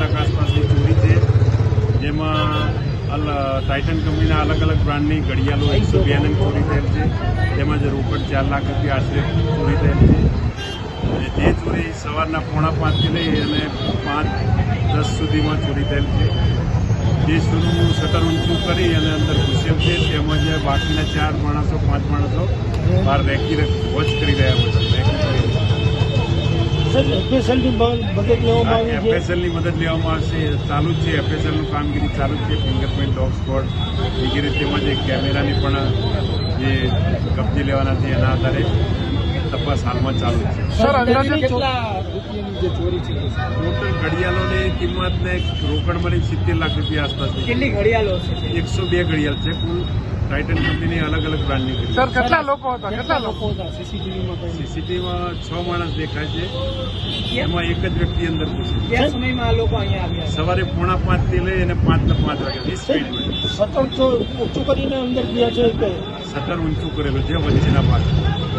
લાખ આસપાસની ચોરી છે. જેમાં ટાઇટન કંપનીના અલગ અલગ બ્રાન્ડની ઘડિયાળો એકસો બેની ચોરી થયેલ છે. તેમજ રોકડ ચાર લાખ રૂપિયા આશરે ચોરી થયેલ છે. તે ચોરી સવારના પોણા પાંચથી લઈ અને પાંચ, દસ સુધીમાં ચોરી થયેલ છે. જે શરૂ શટર ઊંચું કરી અને અંદર ઘૂસેલ છે. તેમજ બાકીના ચાર માણસો, પાંચ માણસો બહાર રેકી વોચ કરી રહ્યા હોય છે. એફએસએલની મદદ લેવામાં આવી છે? એફએસએલની મદદ લેવામાં આવશે ચાલુ જ છે. એફએસએલનું કામગીરી ચાલુ જ છે. ફિંગરપ્રિન્ટ ડોગ સ્પોટ વગેરે તેમજ કેમેરાની પણ જે કબજે લેવાના છે એના આધારે. તપાસ હાલમાં ચાલુ છે. સર અંદાજે કેટલા રૂપિયાની જે ચોરી છે ટોટલ ઘડિયાળોની કિંમત ને રોકડ મળી સિત્તેર લાખ રૂપિયા આસપાસ કેટલી ઘડિયાળો છે એકસો બે ઘડિયાળ છે. કુલ ટાઇટન કંપનીની અલગ અલગ બ્રાન્ડની સર કેટલા લોકો હતા? કેટલા લોકો હતા? સીસીટીવીમાં સીસીટીવીમાં છ માણસ દેખાય છે. એમાં એક જ વ્યક્તિ અંદર પૂછે સમયમાં આ લોકો અહીંયા આવ્યા સવારે પોણા પાંચથી લઈ અને પાંચ ને પાંચ વાગે વીસ મિનિટમાં સતર ઊંચું કરીને અંદર ગયા છે સતર ઊંચું કરેલું છે વચ્ચેના ભાગ.